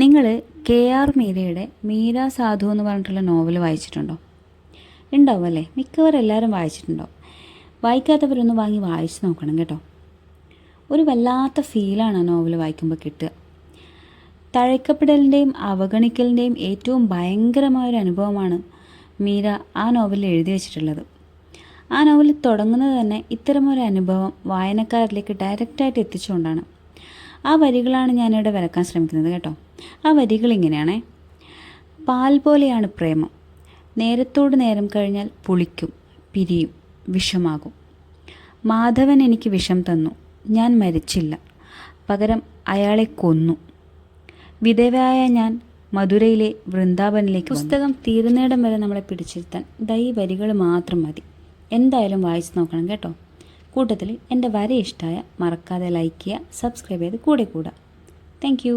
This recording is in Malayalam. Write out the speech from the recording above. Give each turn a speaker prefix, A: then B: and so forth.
A: നിങ്ങൾ കെ ആർ മീരയുടെ മീര സാധു എന്ന് പറഞ്ഞിട്ടുള്ള നോവൽ വായിച്ചിട്ടുണ്ടോ? ഉണ്ടാവും അല്ലേ? മിക്കവരും എല്ലാവരും വായിച്ചിട്ടുണ്ടോ? വായിക്കാത്തവരൊന്ന് വാങ്ങി വായിച്ച് നോക്കണം കേട്ടോ. ഒരു വല്ലാത്ത ഫീലാണ് ആ നോവൽ വായിക്കുമ്പോൾ കിട്ടുക. തഴക്കപ്പെടലിന്റെയും അവഗണിക്കലിന്റെയും ഏറ്റവും ഭയങ്കരമായൊരു അനുഭവമാണ് മീര ആ നോവലിൽ എഴുതി വച്ചിട്ടുള്ളത്. ആ നോവൽ തുടങ്ങുന്നത് തന്നെ ഇത്തരമൊരു അനുഭവം വായനക്കാരിലേക്ക് ഡയറക്റ്റായിട്ട് എത്തിച്ചുകൊണ്ടാണ്. ആ വരികളാണ് ഞാനിവിടെ വരക്കാൻ ശ്രമിക്കുന്നത് കേട്ടോ. ആ വരികൾ ഇങ്ങനെയാണ്. പാൽ പോലെയാണ് പ്രേമം. നേരത്തോട് നേരം കഴിഞ്ഞാൽ പുളിക്കും പിരിയും വിഷമാകും. മാധവൻ എനിക്ക് വിഷം തന്നു. ഞാൻ മരിച്ചില്ല. പകരം അയാളെ കൊന്നു. വിധവയായ ഞാൻ മധുരയിലെ വൃന്ദാവനിലേക്ക് പുസ്തകം തീരുന്നിടം വരെ നമ്മളെ പിടിച്ചിരുത്താൻ ദൈ വരികൾ മാത്രം മതി. എന്തായാലും വായിച്ചു നോക്കണം കേട്ടോ. കൂട്ടത്തിൽ എന്റെ വര ഇഷ്ടമായ മറക്കാതെ ലൈക്ക് ചെയ്യുക സബ്സ്ക്രൈബ് ചെയ്ത് കൂടെ കൂടാം താങ്ക്